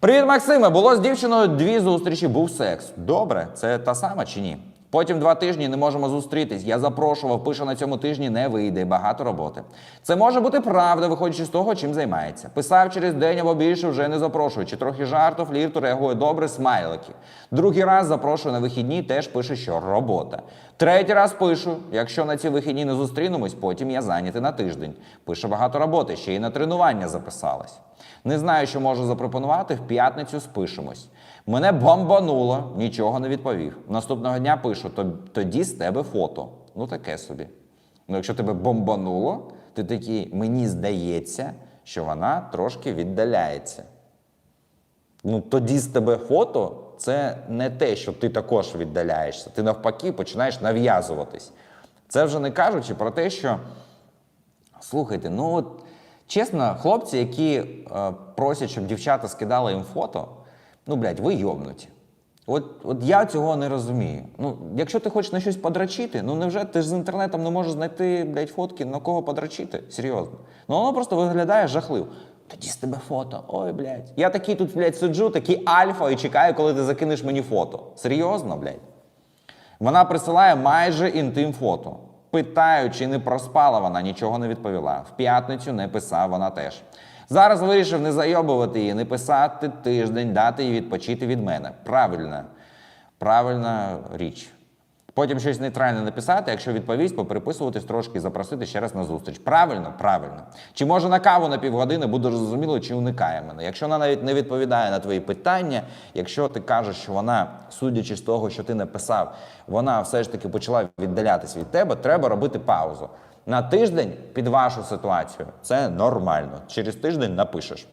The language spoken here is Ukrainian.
Привіт, Максиме! Було з дівчиною дві зустрічі, був секс. Добре, це та сама чи ні? Потім два тижні не можемо зустрітись. Я запрошував, пише на цьому тижні не вийде, багато роботи. Це може бути правда, виходячи з того, чим займається. Писав через день або більше, вже не запрошую. Чи трохи жарту, флірту, реагує добре, смайлики. Другий раз запрошую на вихідні, теж пише, що робота. Третій раз пишу, якщо на ці вихідні не зустрінемось, потім я зайнятий на тиждень. Пише багато роботи, ще й на тренування записалась. Не знаю, що можу запропонувати. В п'ятницю спишемось. Мене бомбануло, нічого не відповів. Наступного дня пишу: тоді з тебе фото. Ну таке собі. Ну, якщо тебе бомбануло, ти такий, мені здається, що вона трошки віддаляється. Ну, тоді з тебе фото це не те, що ти також віддаляєшся. Ти навпаки починаєш нав'язуватись. Це вже не кажучи про те, що Слухайте, ну от чесно, хлопці, які е, просять, щоб дівчата скидали їм фото, ну, блядь, ви йобнуті. От, от я цього не розумію. Ну, якщо ти хочеш на щось подрачити, ну невже ти ж з інтернетом не можеш знайти, блядь, фотки, на кого подрачити? Серйозно. Ну воно просто виглядає жахливо. Тоді з тебе фото. Ой, блядь. Я такий тут, блядь, сиджу, такий альфа і чекаю, коли ти закинеш мені фото. Серйозно, блядь? Вона присилає майже інтим фото. Питаю, чи не проспала вона, нічого не відповіла. В п'ятницю не писав вона теж. Зараз вирішив не зайобувати її, не писати тиждень, дати їй відпочити від мене. Правильна, правильна річ. Потім щось нейтральне написати, якщо відповість, попереписуватись трошки і запросити ще раз на зустріч. Правильно, правильно. Чи може на каву на півгодини буде зрозуміло, чи уникає мене. Якщо вона навіть не відповідає на твої питання, якщо ти кажеш, що вона, судячи з того, що ти написав, вона все ж таки почала віддалятись від тебе, треба робити паузу. На тиждень під вашу ситуацію це нормально. Через тиждень напишеш.